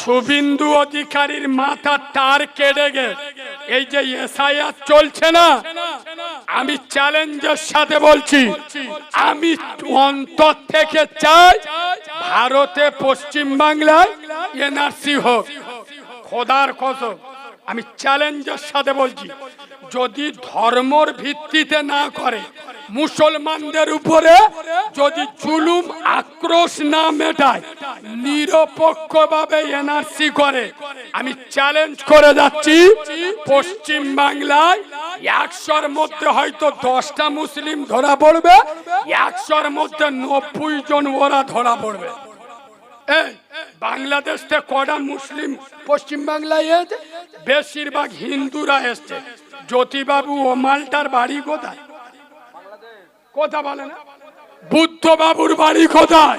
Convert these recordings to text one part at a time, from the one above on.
শুভিন্দু অধিকারীর মাথা তার কেটে গে। এই যে এসআইআর চলছে না, আমি চ্যালেঞ্জের সাথে বলছি, আমি অন্তর থেকে চাই ভারতে পশ্চিম বাংলায় এনআরসি হোক। খোদার কসম, আমি চ্যালেঞ্জের সাথে বলছি যদি ধর্মর ভিত্তিতে না করে, মুসলমানদের উপরে যদি জুলুম, আক্রোশ না মেটায়, নিরপেক্ষভাবে এনআরসি করে, আমি চ্যালেঞ্জ করে যাচ্ছি, পশ্চিম বাংলায় একশোর মধ্যে হয়তো দশটা মুসলিম ধরা পড়বে, একশোর মধ্যে নব্বই জন ওরা ধরা পড়বে। বাংলাদেশ কটা মুসলিম পশ্চিম বাংলায় বেশিরভাগ হিন্দুরা এসছে। জ্যোতিবাবু ও মালটার বাড়ি কোথায়? কথা বলে না? বুদ্ধ বাবুর বাড়ি কোথায়?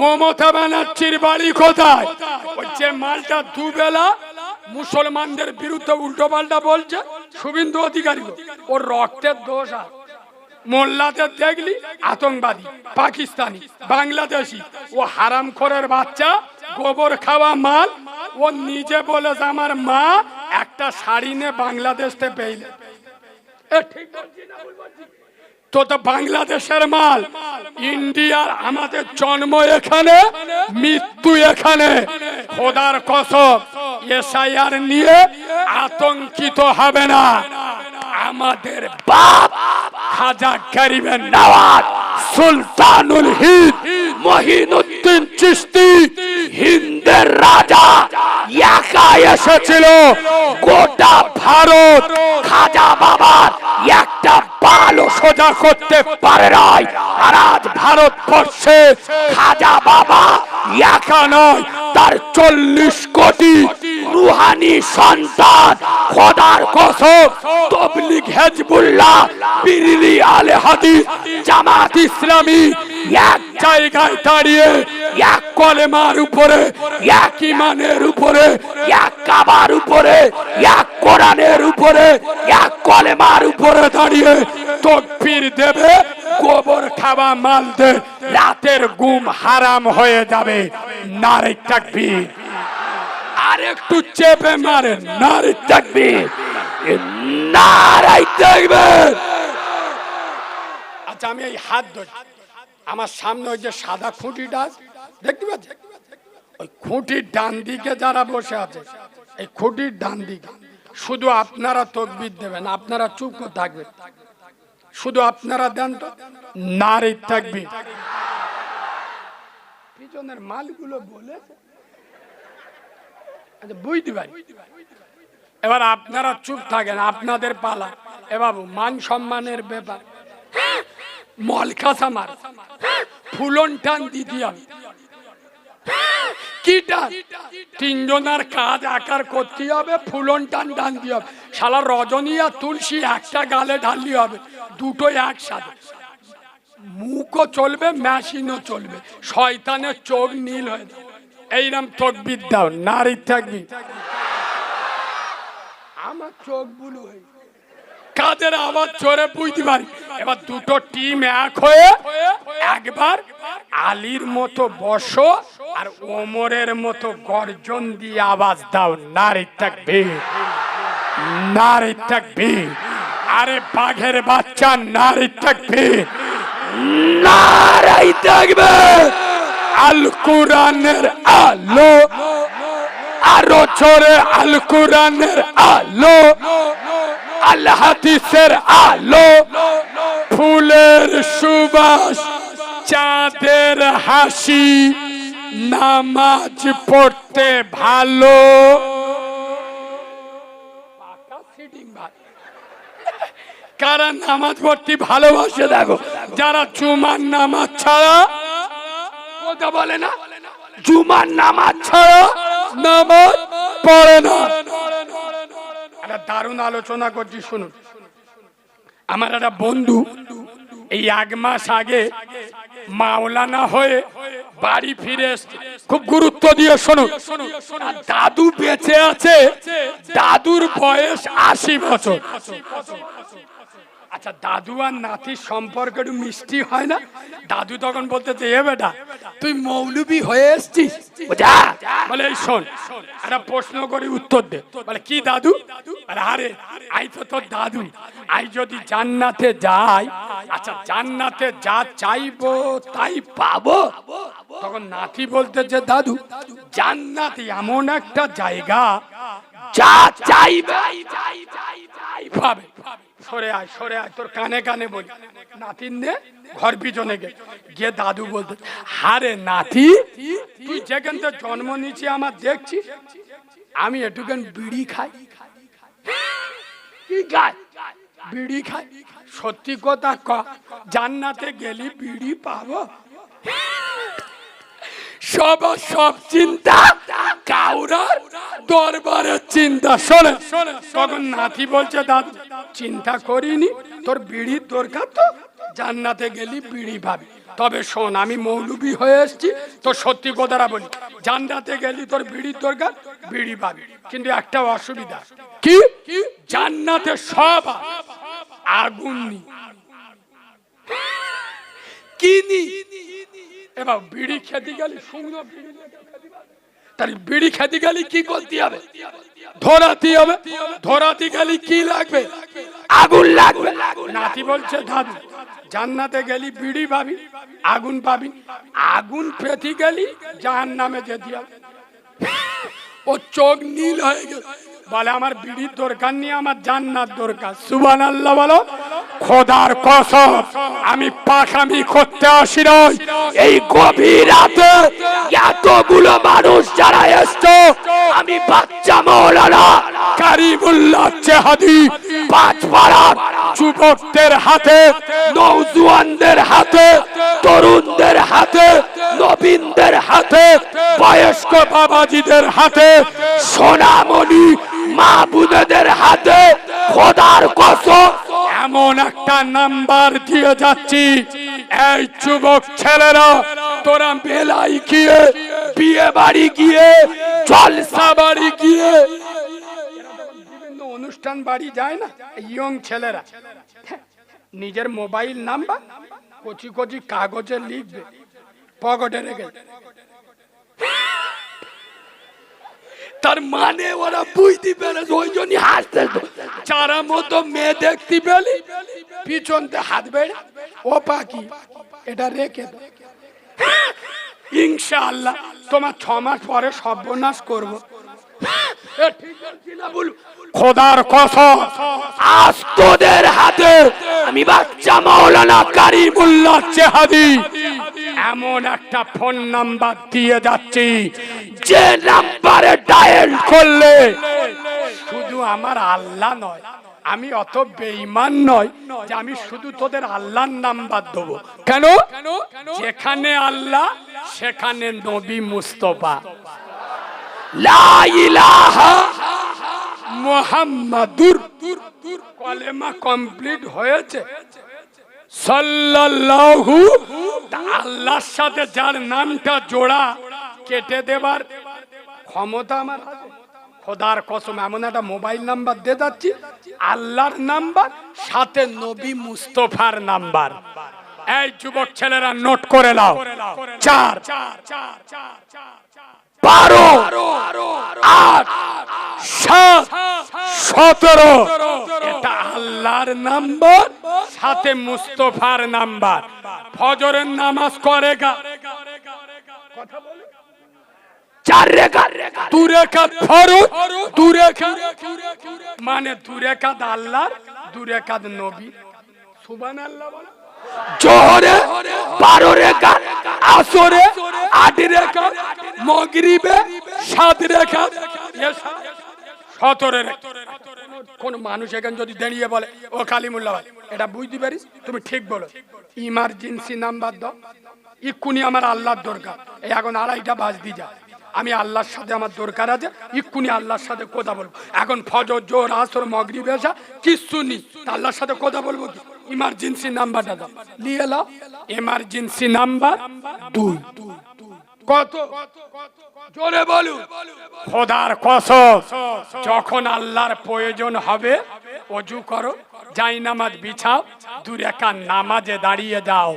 মমতা ব্যানার্জির বাড়ি কোথায়? ওই যে মালটা দুবেলা মুসলমানদের বিরুদ্ধে উল্টো পাল্টা বলছে, শুভেন্দু অধিকারী ওর রক্তের দোষ আছে। মোল্লাদের দেখলি? আতঙ্কবাদী, পাকিস্তানি, বাংলাদেশি। ও হারামখোরের বাচ্চা, গোবর খাওয়া মাল, ও নিজে বলে বলেছে আমার মা একটা শাড়ি নে বাংলাদেশ পেইলে? তো তো বাংলাদেশের মাল, ইন্ডিয়ার আমাদের জন্ম এখানে, মৃত্যু এখানে। খোদার কসম, এসআইআর নিয়ে আতঙ্কিত হবে না। আমাদের বাপ খাজা গরিবের নওয়াজ সুলতানুল হিন্দ, মহিনুদ্দিন চিস্তি হিন্দের রাজা। একা এসেছিল। গোটা ভারত খাজা বাবার একটা বালও সোজা করতে পারে নাই। আর আজ ভারতবর্ষে খাজা বাবা একা নয়, তার চল্লিশ কোটি রুহানি সন্তান, খোদার কসম, তবলিগ হেজবুল্লাহ, বিরিলি আলে হাদিস, জামাত ইসলামী এক জায়গায় দাঁড়িয়ে, এক কলেমার উপরে, এক ইমানের উপরে, এক কাবার উপরে, এক কোরআনের উপরে, এক কলেমার উপরে দাঁড়িয়ে তকবীর দেবে, গোবর খাওয়া মাল দে, রাতের ঘুম হারাম হয়ে যাবে, নারে তাকবীর। আর একটু চেপে মারে নারে তাকবীর নারাই তাকবীর আচ্ছা আমি এই হাত ধরি। আমার সামনে ওই যে সাদা খুঁটিটা দেখতে পাচ্ছি ওই খুঁটির ডান দিকে যারা বসে আছে, এই খুঁটির ডান দিকে। শুধু আপনারা তকবির দেবেন, আপনারা চুপ থাকবেন শুধু আপনারা দেন তো, নারী থাকবি। পিছনের মালগুলো বলেছে পারি। এবার আপনারা চুপ থাকেন, আপনাদের পালা। এ মান সম্মানের ব্যাপার। মলকাসা মার ফুলন টান দিতে হবে কি তিনজনের কাজ আকার করতে হবে, ফুলন টান টান দিয়ে হবে। শালা রজনী আর তুলসী একটা গালে ঢাললি হবে, দুটো একসাথে। মুখও চলবে মেশিনও চলবে। শয়তানের চোখ নীল হয়ে যাবে এইরকম তকবির দাও নারী থাকবি। আমার চোখ বুলু হয়ে কাদের আবার চোরে বুঝতে পারি? এবার দুটো টিম এক হয়ে একবার আলীর মতো বসো আর ওমরের মতো গর্জন দিয়ে আওয়াজ দাও নারী থাকবে। নারী থাকবে। আরে বাঘের বাচ্চা নারী থাকবে। নারী থাকবে। আল কোরআনের আলো। আরও চোরে আল কোরআনের আলো। আল হাদিসের আলো। ফুলের সুবাস, চাঁদের হাসি, নামাজ পড়তে ভালো। কারা নামাজ পড়তে ভালোবাসে দেখো, যারা জুমার নামাজ ছাড়া কথা বলে না, জুমার নামাজ ছাড়া, নামাজ পড়ে না। একটা দারুণ আলোচনা করছি, শুনুন। আমার একটা বন্ধু, এই এক মাস আগে মাওলানা হয়ে বাড়ি ফিরে খুব গুরুত্ব দিয়ে শোনো দাদু বেঁচে আছে, দাদুর বয়স আশি বছর। আচ্ছা দাদু আর নাতির সম্পর্ক একটু মিষ্টি হয় না? দাদু তখন বলতেছে এ বেটা, তুই মৌলবি হয়ে এসছিস? বলে শোন, একটা প্রশ্ন করি উত্তর দে। বলে, কি দাদু? আরে, আই তো তোর দাদু। আই যদি জান্নাতে যাই আচ্ছা জান্নাতে যা চাইব তাই পাবো। তখন নাতি বলতেছে দাদু, জান্নাত এমন একটা জায়গা যা চাইবে, পাবে। সরে আয় সরে আয়, তোর কানে কানে বলি। নাতিন নে ঘর পিছনে গে। গিয়ে দাদু বলতে, হারে নাতি, তুই যেখান থেকে জন্ম নিয়েছি আমার দেখছি আমি এটুখান বিড়ি খাই। কি খাই বিড়ি খাই। সত্যি কথা ক, জান্নাতে গেলি বিড়ি পাবো। সব সব চিন্তা কাউরার দরবারের চিন্তা শোনে। তখন নাতি বলছে দাদু চিন্তা করিনি তোর বিড়ির দরকার তো? জান্নাতে গেলি বিড়ি পাবি। তবে শোন আমি মৌলবি হয়ে এসেছি তো সত্যি কথাটা বলি। জান্নাতে গেলি তোর বিড়ির দরকার বিড়ি পাবি। কিন্তু একটা অসুবিধা। কি? জান্নাতে সব আগুন নি কিনি এবার বিড়ি খেতে গেলে শুকনো বিড়ি তার বিড়ি খেতে গেলে কি করতে হবে? ধরাতে হবে। ধরাতে গেলে কি লাগবে? আগুন লাগবে। নাতি বলছে, দাদু, জান্নাতে গেলি বিড়ি পাবি, আগুন পাবি। আগুন পেতে গেলি জাহান নামে যেতে হবে। ও চোখ নীল হয়ে গেল। বলে, আমার বিড়ির দরকার নিয়ে আমার জান্নাত দরকার। সুবান আল্লাহ বলো, খোদার কসম, আমি পাখামি করতে আসি নাই। এই গভীর রাতে এতগুলো মানুষ যারা এসছো, আমি বাচ্চা মৌলানা কারিমুল্লাহ চেহাদি, পাঁচ পাড়ার যুবকদের হাতে নৌজওয়ানদের হাতে, তরুণদের হাতে, নবীনদের হাতে, বয়স্ক বাবাজিদের হাতে, সোনামণি মা বোনেদের হাতে খোদার কসম। এমন একটা নাম্বার দিয়ে যাচ্ছি। এই যুবক ছেলেরা, তোরা মেলাই গিয়ে বিয়ে বাড়ি গিয়ে জলসা বাড়ি গিয়ে অনুষ্ঠান বাড়ি যায় না? ইয়ং ছেলেরা। নিজের মোবাইল নাম্বার কচি কচি কাগজে লিখবে, পকেটে রেখে। তার মানে ওরা বুঝতে পেরেছে, ওই জন্য হাসতে চারা মতো মেয়ে দেখতে পেলি পিছনতে হাত বেড়ে, ও পাখি, এটা রেখে দাও। ইনশাআল্লাহ, তোমার ছ মাস পরে সর্বনাশ করব। খোদার কসম আজ তোদের হাতে আমি বাচ্চা মাওলানা কারিমুল্লাহ চেহাদি এমন একটা ফোন নাম্বার দিয়ে যাচ্ছি যে নাম্বারে ডায়াল করলে শুধু আমার আল্লাহ নয় আমি অত বেইমান নয় যে আমি শুধু তোদের আল্লাহর নাম্বার দেবো। কেন? যেখানে আল্লাহ সেখানে নবী মুস্তফা। মুহাম্মাদুর। কলেমা কমপ্লিট হয়েছে। সাল্লাল্লাহু আল্লাহর সাথে যার নামটা জোড়া, কেটে দেবার ক্ষমতা আমার খোদার কসম, এমন একটা মোবাইল নাম্বার দিয়ে যাচ্ছি, আল্লাহর নাম্বার, সাথে নবী মুস্তফার নাম্বার। এই যুবক ছেলেরা, নোট করে নাও। চার। বারো, আট, সাত, সতেরো। এটা আল্লাহর নাম্বার, সাথে মুস্তফার নাম্বার। ফজরের নামাজ করে গা মানে দু রেখা আল্লাহর, দু রেখা নবী। সুবান আল্লাহ বলে। জোহরে বারো রেখা আসরে আট রেখা মগরিবে সাত রেখা সতেরো কোন মানুষ এখানে যদি দাঁড়িয়ে বলে, ও কালিমুল্লাহ এটা বুঝতে পারিস? তুমি ঠিক বলো। ইমার্জেন্সি নাম্বার দাও। ইক্ষুনি আমার আল্লাহর দরকার। এই এখন আড়াইটা বাজদি যা। আমি আল্লাহর সাথে আমার দরকার আছে ইক্ষুনি আল্লাহর সাথে কথা বলব। এখন ফজর জোর আসর, মগরিব, এসা, কিচ্ছু নেই। আল্লাহর সাথে কথা বলব কি? ইমার্জেন্সি নাম্বারটা দাও নিয়ে এলো ইমার্জেন্সি নাম্বার দুই। কত? জোরে বলুন। খোদার কসম, যখন আল্লাহর প্রয়োজন হবে অজু করো যাই নামাজ বিছাও দু রেখা নামাজে দাঁড়িয়ে যাও।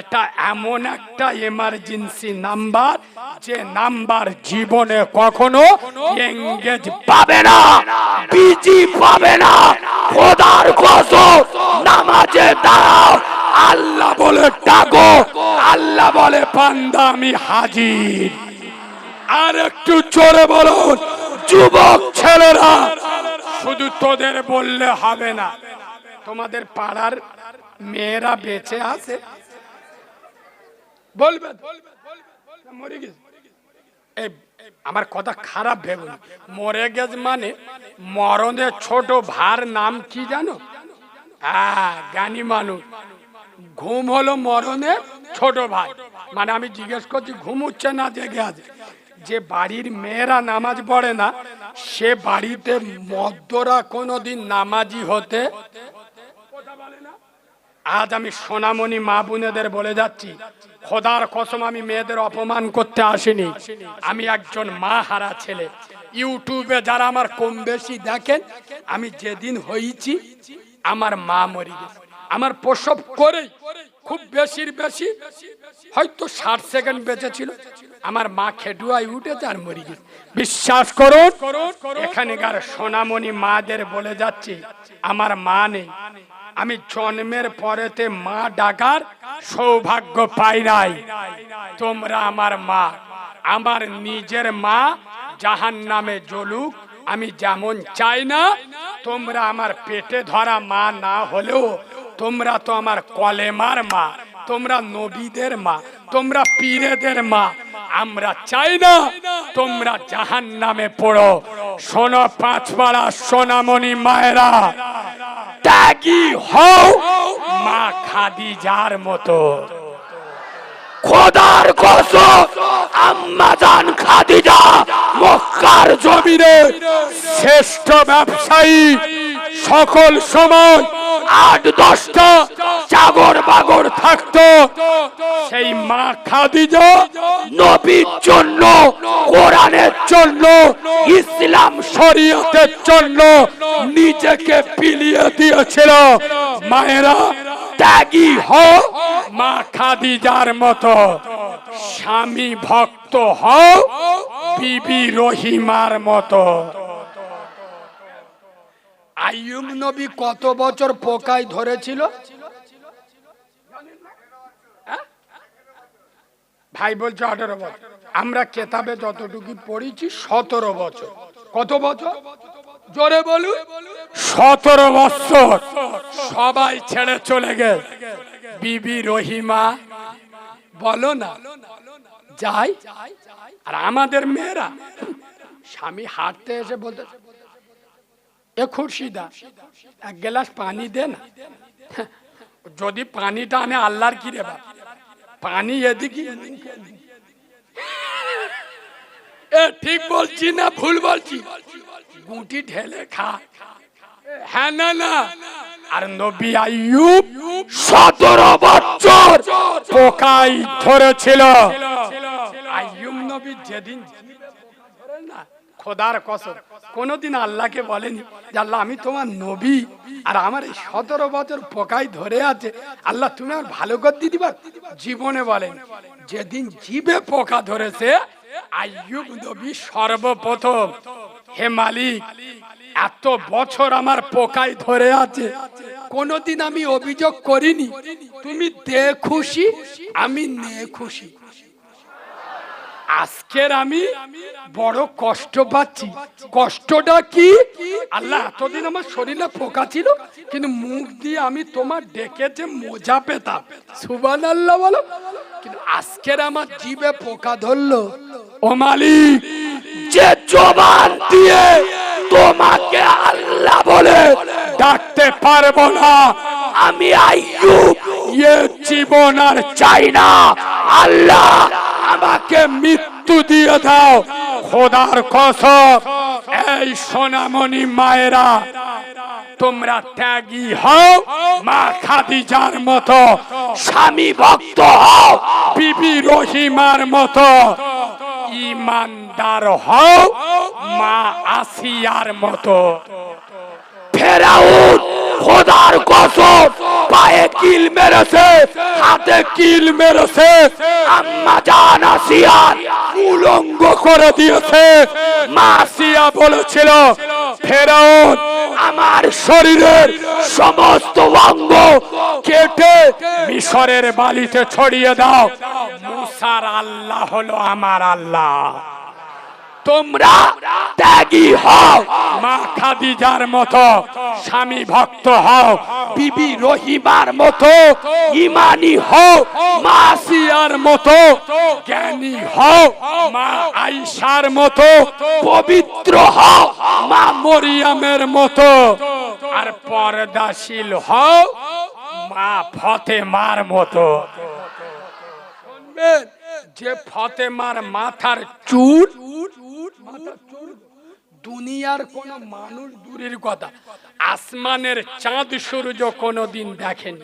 এটা এমন একটা এমার্জেন্সি নাম্বার যে নাম্বার জীবনে কখনো এঙ্গেজ পাবে না বিজি পাবে না। খোদার কসম, নামাজে দাঁড়াও, আল্লাহ বলে ডাকো, আল্লাহ বলে পান্দা আমি হাজির। আর একটু জোরে বলুন, যুবক ছেলেরা শুধু তোদের বললে হবে না। তোমাদের পাড়ার মেয়েরা বেঁচে আছে। বলবে আমার কথা খারাপ ভেবে মরে গেছে মানে মরণের ছোট ভার নাম কি জানো? হ্যাঁ জ্ঞানী মানুষ। ঘুম হলো মরণে ছোট ভাই মানে আমি জিজ্ঞেস করছি, ঘুম উঠছে না জেগে আছে? যে বাড়ির মেয়েরা নামাজ পড়ে না, সে বাড়িতে মদ্যরা কোনোদিন নামাজি হতে আজ আমি সোনামণি মা বোনেদের বলে যাচ্ছি, খোদার কসম আমি মেয়েদের অপমান করতে আসিনি। আমি একজন মা হারা ছেলে। ইউটিউবে যারা আমার কম বেশি দেখেন, আমি যেদিন হয়েছি আমার মা মরি আমার প্রসব করেই খুব বেশির বেশি, হয়তো ষাট সেকেন্ড বেঁচে ছিল আমার মা খেটুয়াই উঠেছে আর মরি গেছে। বিশ্বাস করুন, এখানকার সোনামণি মাদের বলে যাচ্ছি, আমার মা নেই। আমি জন্মের পরেতে মা ডাকার সৌভাগ্য পাই নাই। তোমরা আমার মা, আমার নিজের মা জাহান নামে জ্বলুক, আমি যেমন চাই না, তোমরা আমার পেটে ধরা মা না হলেও তোমরা তো আমার কলেমার মা, তোমরা নবীদের মা। তোমরা পীরেদের মা, আমরা চাই না তোমরা জাহান নামে পড়ো। শোনো পাঁচপাড়া সোনামণি মায়েরা, ত্যাগী হও মা খাদিজার মতো। খোদার কসম, আম্মা জান খাদিজা মক্কার জমিনে শ্রেষ্ঠ ব্যবসায়ী সকল সময় আট দশটা চাগর বাগর থাকতো। সেই মা খাদিজা নবীর জন্য কোরআনের জন্য ইসলাম শরীয়তের জন্য নিজেকে বিলিয়ে দিয়েছিল। মায়েরা ত্যাগী হও মা খাদিজার মতো। স্বামী ভক্ত হও বিবি রহিমার মতো। আইয়ুব নবী কত বছর পোকায় ধরেছিল? হ্যাঁ? ভাই বলছে আঠারো বছর। আমরা কেতাবে যতটুকু পড়েছি সতেরো বছর। কত বছর? জোরে বলুন। সতেরো বছর। সবাই ছেড়ে চলে গেল। বিবি রহিমা বলো না। যাই। আর আমাদের মেয়েরা স্বামী হাঁটতে এসে বলতে এ খুরশিদা এক গ্লাস পানি দে না। যদি পানিটা আনে আল্লাহর কি রে বাপ? পানি এদিকে এ ঠিক বলছি না ভুল বলছি? গুটি ঢেলে খা। হ্যাঁ না না। আর নবী আইয়ুব সতেরো বছর পোকাই ধরেছিল। আইয়ুব নবী যেদিন খোদার কসম, কোনোদিন আল্লাহকে বলেনি যে আল্লাহ, আমি তোমার নবী আর আমার এই সতেরো বছর পোকাই ধরে আছে। আল্লাহ, তুমি আর ভালো করে দিতে পার জীবনে বলেন। যেদিন জীবে পোকা ধরেছে, আইয়ুব নবী সর্বপ্রথম, হে মালিক, এত বছর আমার পোকায় ধরে আছে, কোনোদিন আমি অভিযোগ করিনি। তুমি দে খুশি, আমি নে খুশি। আজকের আমি বড় কষ্ট পাচ্ছি। কষ্টটা কি? আল্লাহ এতদিন আমার শরীরে ফোকা ছিল, কিন্তু মুখ দিয়ে আমি তোমার ডেকেছে মোজা পেতাম। সুবান আল্লাহ বলো। কিন্তু আজকের আমার জিভে পোকা ধরলো। ও মালিক, যে জবান দিয়ে তোমাকে আল্লাহ বলে, ডাকতে পারব না। আমি আইয়ুব ইয়ে জীবন আর চাই না। আল্লাহ আমাকে মৃত্যু দিয়ে দাও। খোদার কসম, এই সোনামণি মায়েরা, তোমরা ত্যাগী হও, মা খাদিজার মতো, স্বামী ভক্ত হও, বিবি রহিমার মতো। ইমানদার হও, মা আসিয়ার মতো। ফেরাউন খোদার কসম, পায়ে কিল মেরেছে, হাতে কিল মেরেছে, আম্মা জান আসিয়ার উলঙ্গ করে দিয়েছে। মা আসিয়া বলেছিল, ফেরাউন, আমার শরীরের সমস্ত অঙ্গ কেটে মিশরের বালিতে ছড়িয়ে দাও। মুসার আল্লাহ হলো আমার আল্লাহ। তোমরা ত্যাগী হও। মা খাদিজার মতো, স্বামী ভক্ত হও, বিবি রহিমার মতো, ইমানি হও, মা সিয়ার মতো, জ্ঞানী হও, মা আইসার মতো, পবিত্র হও, মা মরিয়ামের মতো। আর পর্দাশীল হও, মা ফতেমার মতো। শুনবেন? যে ফতেমার মাথার দুনিয়ার কোন মানুষ দূরের কথা। আসমানের চাঁদ সূর্য কোনোদিন দেখেনি।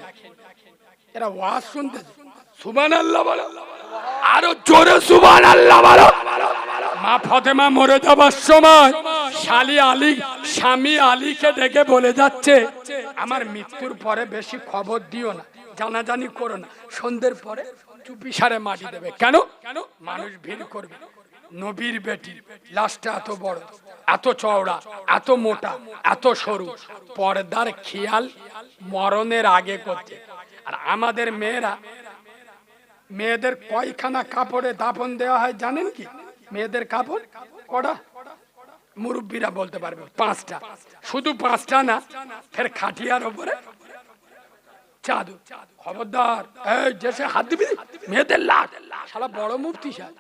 এরা ওয়াজ শুনতে সুবান আল্লাহ বলো। আরও জোরে সুবান আল্লাহ বলো। মা ফতেমা মরে যাবার সময় শালি আলী, স্বামী আলীকে ডেকে বলে যাচ্ছে, আমার মৃত্যুর পরে বেশি খবর দিও না, জানাজানি করো না। সন্ধ্যের পরে চুপি সারে মাটি দেবে। কেন কেন? মানুষ ভিড় করবে। নবীর বেটি, লাশটা এত বড়, এত চওড়া, এত মোটা, এত সরু, পর্দার খেয়াল মরণের আগে করছে। আর আমাদের মেয়েরা, মেয়েদের কয়খানা কাপড়ে দাফন দেওয়া হয় জানেন কি? মেয়েদের কাপড় কটা? মুরব্বীরা বলতে পারবে, পাঁচটা। শুধু পাঁচটা না, ফের খাটিয়ার ওপরে চাদু খবরদার, এই দেশে হাত দিবি, মেয়েদের লাট সারা বড় মুফতি সাহেব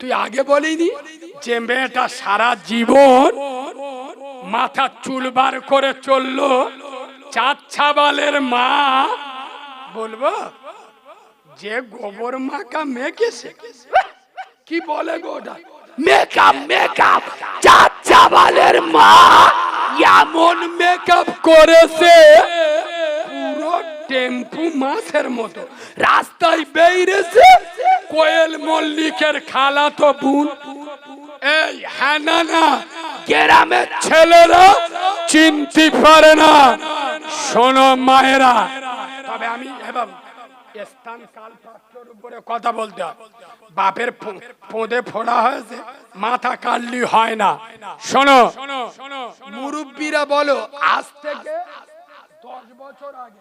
তুই আগে বলিনি যে মেয়েটা সারা জীবন মাথা চুল বার করে চলল? চার ছাবালের মা। বলব, যে গোবর মাকা মেকেছে কি বলে গোটা মেকআপ মেকআপ চার ছাবালের মা। এমন মেকআপ করেছে টেম্পু মাছের মতো। রাস্তায় বেরিয়েছে কোয়েল মল্লিকের খালা তো বোন। এই হ্যাঁ না না গ্রামের ছেলেরা চিনতে পারে না। শোনো মায়েরা। তবে আমি এবং স্থান কাল পাত্রের উপরে কথা বলতে হয়। বাপের পোঁদে ফোড়া হয়েছে মাথা কাটলি হয় না। শোনো। মুরব্বীরা বলো আজ থেকে দশ বছর আগে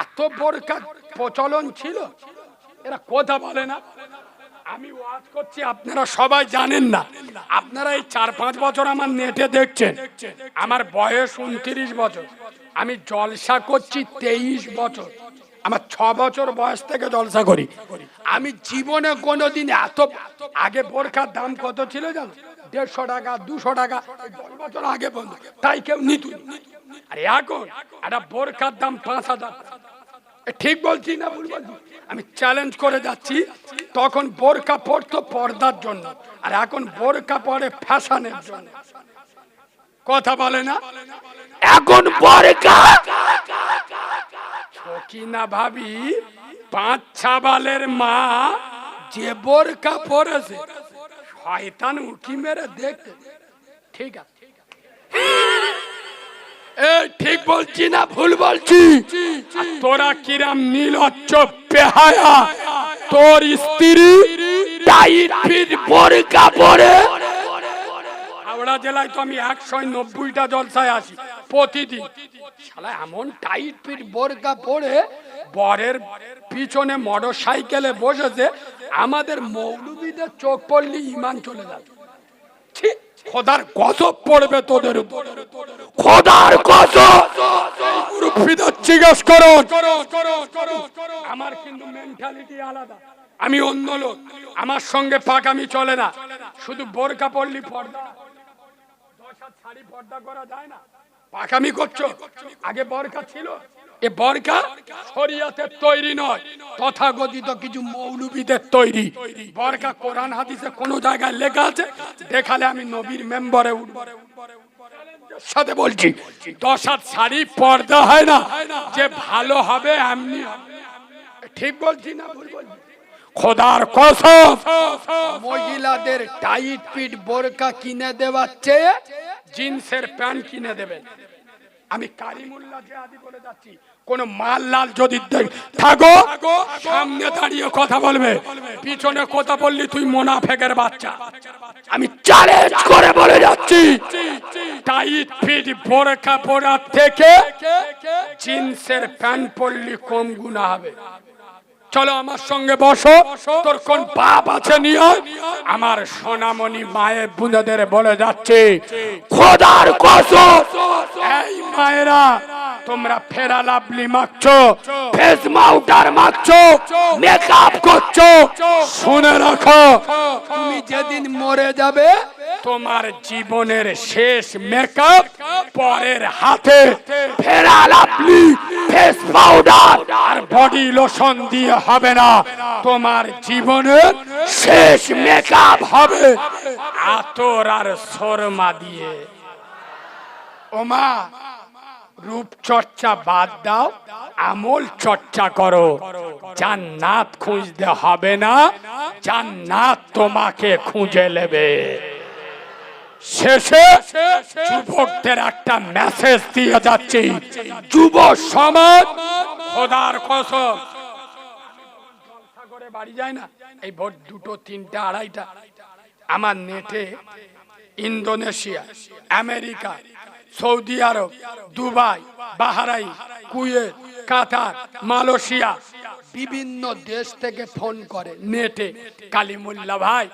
এত বোরকা প্রচলন ছিল, এরা কথা বলে না। আমি ওয়াজ করছি, আপনারা সবাই জানেন না। আপনারা এই চার পাঁচ বছর আমার নেটে দেখছেন। আমার বয়স উনত্রিশ বছর। আমি জলসা করছি তেইশ বছর। আমার ছ বছর বয়স থেকে জলসা করি। আমি জীবনে কোনো কোনোদিন এত আগে বোরখার দাম কত ছিল জানো? দেড়শো টাকা, দুশো টাকা বছর আগে বন্ধ। তাই কেউ নিত আর এখন একটা বোরখার দাম পাঁচ হাজার। ঠিক বলছি না ভুল বলছি? আমি চ্যালেঞ্জ করে যাচ্ছি, তখন বোরকা পরতো পর্দার জন্য, আর এখন বোরকা পরে ফ্যাশনের জন্য। কথা বলে না? এখন বোরকা! না ভাবি, পাঁচ ছাবালের মা যে বোরকা পরেছে, শয়তান উকি মেরে দেখতে ঠিক আছে। এই ঠিক বলছি না ভুল বলছি? তোরা কিরাম নীলচ্চ পেহায়া তোর স্ত্রী টাইট ফিট বোরকা পরে। হাওড়া জেলায় তো আমি একশো নব্বইটা জলসায় আসি প্রতিদিন। শালা এমন টাইট ফিট বোরকা পরে বরের পিছনে মোটর সাইকেলে বসেছে আমাদের মৌলবীদের চোখ পড়লি ইমান চলে যাবে। ছি, খোদার গজব পড়বে তোদের খোদার গজব! মুরব্বীদের জিজ্ঞেস করো আমার কিন্তু মেন্টালিটি আলাদা। আমি অন্য লোক। আমার সঙ্গে পাকামি চলে না। শুধু বোরকা পড়লি পর্দা। দশ হাত শাড়ি পর্দা করা যায় না। পাকামি করছ? আগে বরকা ছিল। এ বরকা শরিয়াতের তৈরি নয় তথাগতিত কিছু মৌলবীদের তৈরি। বরকা কোরআন, হাদিসে কোন জায়গায় লেখা আছে? দেখালে আমি নবীর মেম্বারে উঠব। সাথে বলছি দশ হাত শাড়ি, পর্দা হয় না। যে ভালো হবে, এমনি ঠিক বলছি না ভুল বলছি? খোদার কসম, মহিলাদের টাইট পিট বোরকা কিনে দেওয়ার চেয়ে জিন্সের প্যান্ট কিনে দেবেন। আমি কারিমুল্লাহ জিহাদি বলে যাচ্ছি, কোন মাল লাল যদি থাকো, সামনে দাঁড়িয়ে কথা বলবে। পিছনে কথা বললি তুই মোনাফেকের বাচ্চা। আমি চ্যালেঞ্জ করে বলে যাচ্ছি। টাইট ফিট বোরকা পরা থেকে জিন্সের প্যান্ট পরলি কম গুণা হবে। চলো আমার সঙ্গে বসো। তোর কোন পাপ আছে নিয়ে? আমার সোনামণি মায়ের বুঝাদের বলে যাচ্ছে, খোদার কসম, এই মায়েরা তোমরা ফেরা লাভলি মাখছো ফেস মাউডার মাখছো মেকআপ করছ শুনে রাখো তুমি যেদিন মরে যাবে তোমার জীবনের শেষ মেকআপ পরের হাতে। ফেরা লাভলি ফেস পাউডার আর বডি লোশন দিয়ে হবে না তোমার জীবনের শেষ মেকআপ হবে। আতর আর সরমা দিয়ে। ওমা রূপচর্চা বাদ দাও, আমল চর্চা করো। জান্নাত খুঁজতে হবে না, জান্নাত তোমাকে খুঁজে নেবে। শেষে যুবকদের একটা মেসেজ দিয়ে যাচ্ছি, যুব সমাজ, খোদার কসম। করে বাড়ি যায় না? এই ভোট দুটো, তিনটা, আড়াইটা। আমার নেটে Indonesia, America Saudi Arab, Dubai Bahrain Kuwait, Qatar, Malaysia বিভিন্ন দেশ থেকে ফোন করে নেটে কালিমুল্লা ভাই,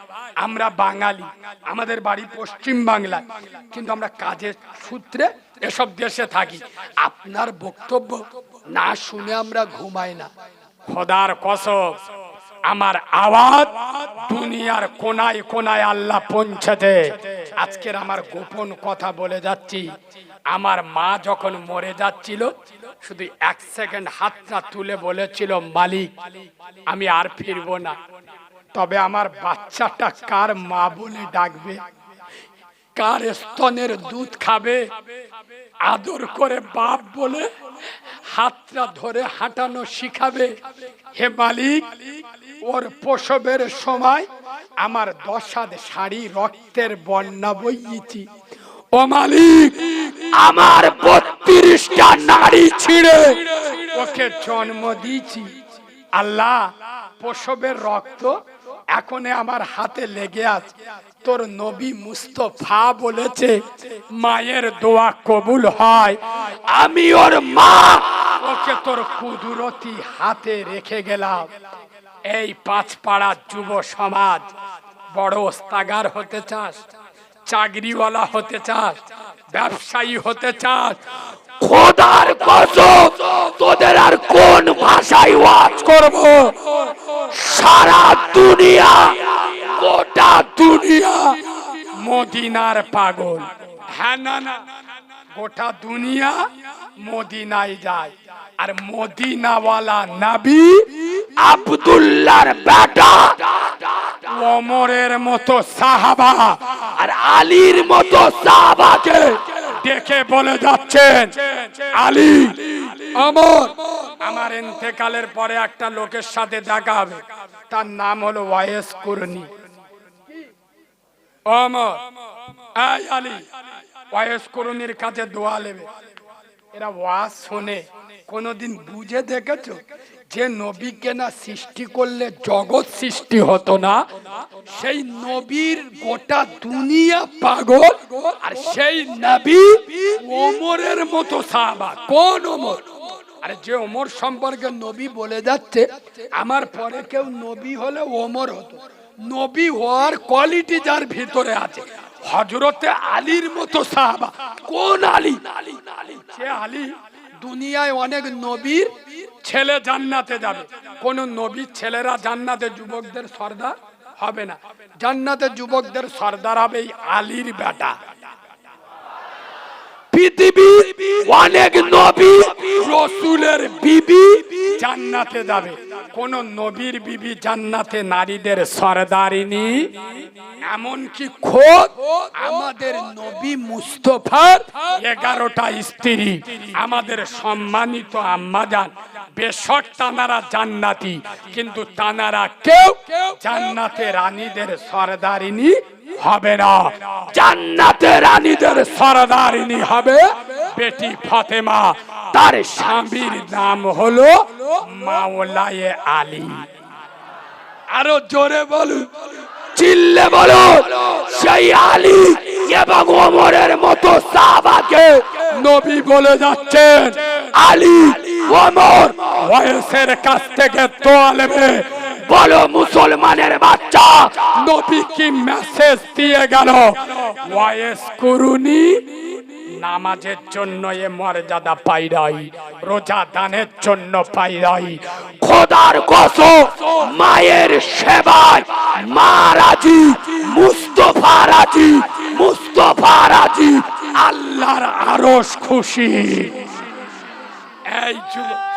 আমরা বাঙালি, আমাদের বাড়ি পশ্চিম বাংলায়, কিন্তু আমরা কাজের সূত্রে এসব দেশে থাকি। আপনার বক্তব্য না শুনে আমরা ঘুমাই না। খোদার কসম, আমার আওয়াজ দুনিয়ার কোনায় কোনায় আল্লাহ পৌঁছেছে আজকের আমার গোপন কথা বলে যাচ্ছি। আমার মা যখন মরে যাচ্ছিল, শুধু এক সেকেন্ড হাতটা তুলে বলেছিল, মালিক, আমি আর ফিরবো না। তবে আমার বাচ্চাটা কার মা বলে ডাকবে? কার স্তনের দুধ খাবে? আদর করে বাপ বলে হাতটা ধরে হাঁটানো শিখাবে। হে মালিক, ওর প্রসবের সময় আমার দশাদ শাড়ি রক্তের বন্যা বইয়েছি। ও মালিক, আমার বত্রিশটা নারী ছিঁড়ে ওকে জন্ম দিয়েছি। আল্লাহ, প্রসবের রক্ত এখন আমার হাতে লেগে আছে। তোর নবী মুস্তফা বলেছে, মায়ের দোয়া কবুল হয়। আমি ওর মা, ওকে তোর কুদুরতি হাতে রেখে গেলাম। এই পাঁচ পাড়ার যুব সমাজ, বড় ওস্তাগার হতে চাস, চাকরিওয়ালা হতে চাস, ব্যবসায়ী হতে চাস, খোদার কসম, তোদের আর কোন ভাষায় ওয়াজ করব? সারা দুনিয়া, গোটা দুনিয়া মদিনার পাগল। হ্যাঁ না না গোটা দুনিয়া মদিনায় যায়। আর মদিনাওয়ালা নাবি আব্দুল্লাহর বেটা ওমরের মতো সাহাবা আর আলীর মতো সাহাবাকে দেখে বলে যাচ্ছেন, আলী আমর আমার ইন্তেকালের পরে একটা লোকের সাথে দেখা হবে। তার নাম হলো ওয়াইস কুরনি। অমর, এই আলী ওয়াইস কুরনির কাছে দোয়া নেবে। এরা ওয়াজ শোনে, কোনোদিন বুঝে দেখেছ? যে নবীকে না সৃষ্টি করলে জগৎ সৃষ্টি হতো না, সেই নবীর গোটা দুনিয়া পাগল, আর সেই নবী ওমরের মতো সাহাবা। কোন ওমর? আরে যে ওমর সম্পর্কে নবী বলে যাচ্ছে, আমার পরে কেউ নবী হলে ওমর হতো। নবী হওয়ার কোয়ালিটি যার ভিতরে আছে। হজরতে আলীর মতো সাহাবা। কোন আলী? সে আলী দুনিয়ায় অনেক নবীর ছেলে জান্নাতে যাবে। কোন নবীর ছেলেরা জান্নাতে যুবকদের সর্দার হবে না। জান্নাতে যুবকদের সর্দার হবে এই আলীর বেটা। পৃথিবী অনেক নবী রসুলের বিবি জান্নাতে যাবে। কোন নবীর বিবি জান্নাতে নারীদের সরদারিনী, এমনকি খোদ আমাদের নবী মুস্তফার এগারোটা স্ত্রী। আমাদের সম্মানিত আম্মাজান বেশক তানারা জান্নাতি, কিন্তু তানারা কেউ জান্নাতে রানীদের সরদারিনী হবে না। জান্নাতে রানীদের সরদারিনী হবে বেটি ফাতেমা। তার স্বামীর নাম হলো মাওলায়ে আলী। আরও জোরে বলুন। চিল্লে বলুন সেই আলী এবং ওমরের মতো সাহাবাকে নবী বলে যাচ্ছেন আলী ওমর। ওয়েসের কাছ থেকে বলো মুসলমানের বাচ্চা নবী কি মেসেজ দিয়ে গেল? ওয়েস করুনি নামাজের জন্য এ মর্যাদা পাই নাই রোজা দানের জন্য পাই নাই খোদার কসম, মায়ের সেবায় মা রাজি, মুস্তফা রাজি মুস্তফা রাজি, আল্লাহর আরশ খুশি। এই যুবক